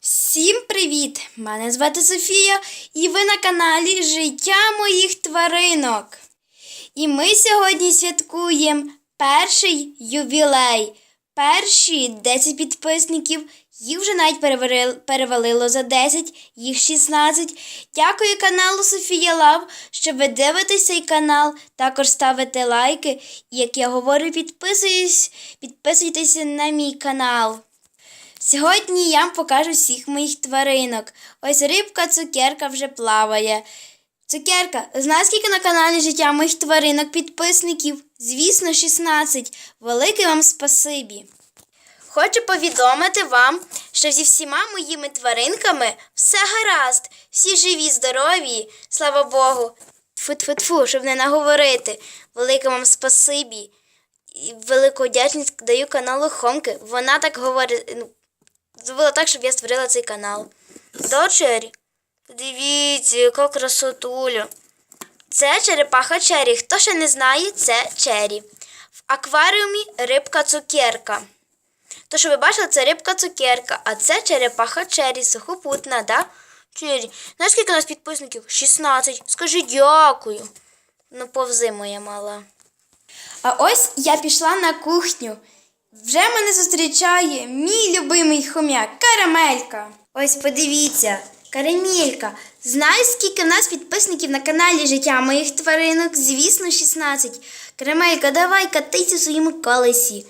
Всім привіт! Мене звати Софія, і ви на каналі Життя моїх тваринок. І ми сьогодні святкуємо перший ювілей. Перші 10 підписників. Їх вже навіть перевалило за 10, їх 16. Дякую каналу Софія Лав, що ви дивитесь цей канал. Також ставите лайки. І як я говорю, підписуйтесь, підписуйтеся на мій канал. Сьогодні я вам покажу всіх моїх тваринок. Ось рибка цукерка вже плаває. Цукерка, знаєш, скільки на каналі життя моїх тваринок підписників? Звісно, 16. Велике вам спасибі. Хочу повідомити вам, що зі всіма моїми тваринками все гаразд, всі живі, здорові, слава Богу. Тфу-тфу-тфу, щоб не наговорити. Велике вам спасибі. І велику вдячність даю каналу Хомки. Вона так говорить, ну, зробила так, щоб я створила цей канал. Чері. Дивіться, яка красотуля. Це черепаха Чері. Хто ще не знає, це Чері. В акваріумі рибка цукерка. То, що ви бачили, це рибка цукерка, а це черепаха Чері, сухопутна, да? Чері. Знаєш, скільки у нас підписників? 16. Скажи дякую. Ну, повзи моя мала. А ось я пішла на кухню. Вже мене зустрічає мій любимий хом'як Карамелька. Ось подивіться, Карамелька. Знаєш, скільки в нас підписників на каналі Життя моїх тваринок? Звісно, 16. Карамелька, давай катися в своєму колесі.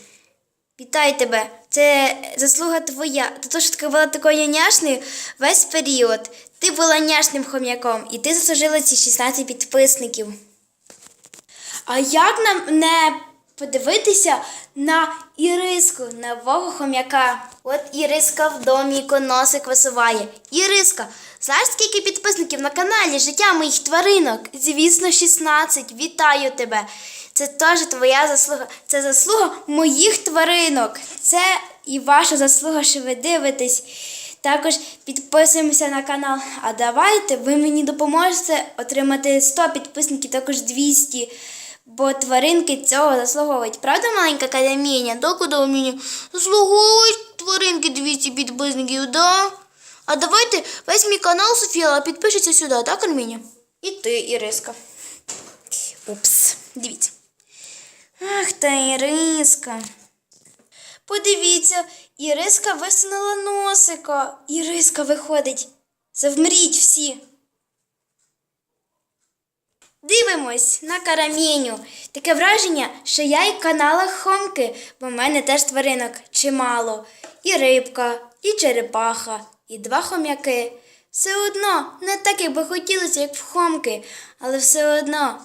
Вітаю тебе. Це заслуга твоя. Та то, що ти була такою няшною весь період. Ти була няшним хом'яком, і ти заслужила ці 16 підписників. А як нам не подивитися на Іриску, нового хом'яка? От Іриска в домі коносик висуває. Іриска, знаєш, скільки підписників на каналі Життя моїх тваринок? Звісно, 16. Вітаю тебе. Це теж твоя заслуга. Це заслуга моїх тваринок. Це і ваша заслуга, що ви дивитесь. Також підписуємося на канал. А давайте ви мені допоможете отримати 100 підписників, також 200. Бо тваринки цього заслуговують. Правда, маленька каляміня? Да, куди мені? Заслуговують тваринки 200 підписників, да? А давайте весь мій канал Софіла підпишеться сюди, так, Арміня? І ти, Іриска. Упс, дивіться. Ах та Іриска. Подивіться, Іриска висунула носика. Іриска виходить. Завмріть всі. Дивимось на караміню. Таке враження, що я і канала Хомки, бо в мене теж тваринок чимало. І рибка, і черепаха, і два хом'яки. Все одно не так, як би хотілося, як в Хомки, але все одно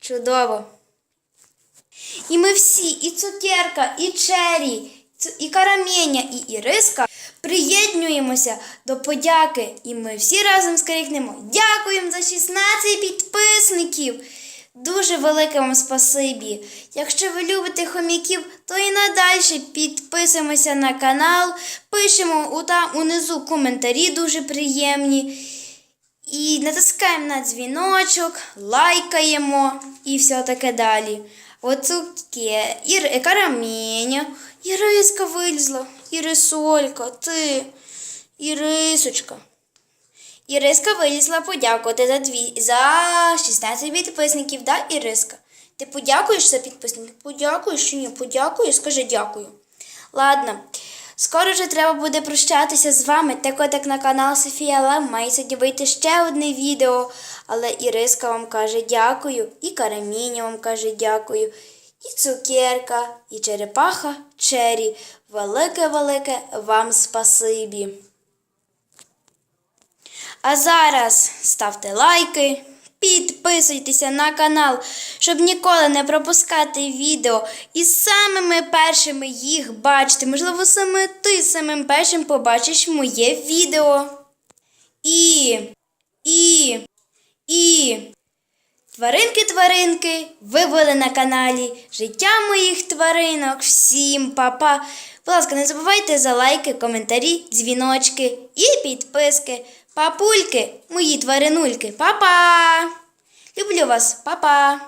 чудово. І ми всі, і цукерка, і чері, і карамєня, і іриска приєднуємося до подяки. І ми всі разом скрикнемо Дякуємо за 16 підписників! Дуже велике вам спасибі. Якщо ви любите хомяків, то і надалі підписуємося на канал, пишемо у там унизу коментарі дуже приємні. І натискаємо на дзвіночок, лайкаємо і все таке далі. Оцуке, ір, караміння, Іриска вилізла, Ірисолька, ти, Ірисочка. Іриска вилізла подякувати за, дві, за 16 підписників, да, Іриска? Ти подякуєш за підписників? Подякуєш чи ні? Подякуєш? Скажи дякую. Ладно. Скоро вже треба буде прощатися з вами. Так от як на канал Софія Лев має сьогодні вийти ще одне відео. Але Іриска вам каже дякую, і Караміня вам каже дякую, і цукерка, і черепаха Чері. Велике-велике вам спасибі. А зараз ставте лайки, підписуйтеся на канал, щоб ніколи не пропускати відео і самими першими їх бачити. Можливо, саме ти самим першим побачиш моє відео. І, і, і. Тваринки-тваринки, ви були на каналі Життя моїх тваринок. Всім па-па. Будь ласка, не забувайте за лайки, коментарі, дзвіночки і підписки. Папульки, мої тваринульки, па-па! Люблю вас, па-па!